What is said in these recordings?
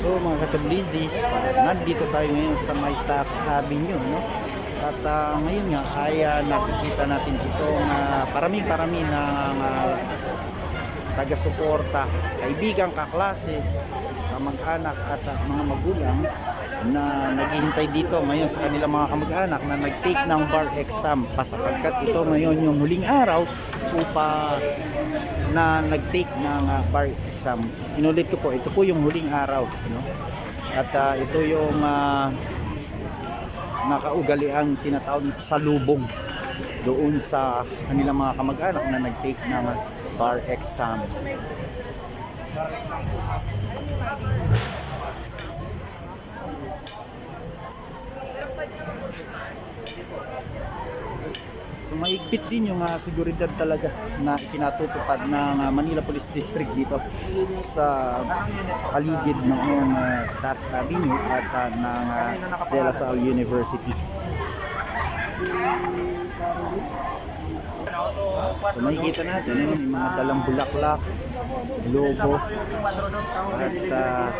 So mga kataglisdis, uh, nandito tayo ngayon sa may Taft Avenue, no? At uh, ngayon nga ay uh, nakikita natin itong uh, parami-parami na uh, taga-suporta, kaibigan, kaklase, kamag-anak at uh, mga magulang na naghihintay dito ngayon sa kanilang mga kamag-anak na nag-take ng bar exam pasapagkat ito ngayon yung huling araw upang na nag-take ng ah, bar exam. Inulit ko po, ito po yung huling araw. No? At ah, ito yung ah, nakaugaliang tinatawag salubong doon sa kanilang mga kamag-anak na nag-take ng bar exam. So maigpit din yung uh, seguridad talaga na ikinatutupad ng ah, Manila Police District dito sa paligid ng uh, Taft Avenue at uh, ng uh, De La Salle University. So makikita natin yun, yung mga dalang bulaklak, logo, at uh,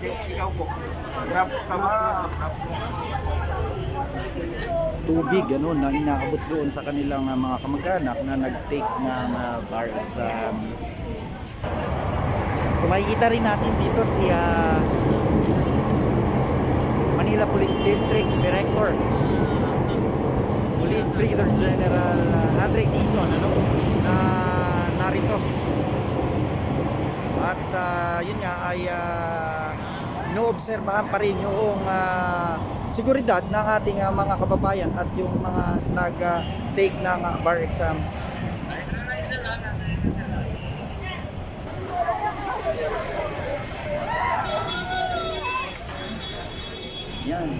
Ikaw po. Grab ka ba? tubig ano na inaabot doon sa kanilang uh, mga kamag-anak na nag-take ng uh, bar exam. So makikita rin natin dito si ah, Manila Police District Director Police Brigadier General uh, Andre Dizon ano na narito at ah, yun nga ay uh, inoobserbahan pa rin yung ah, seguridad ng ating ah, mga kababayan at yung mga nag-take ng ah, bar exam. Yan.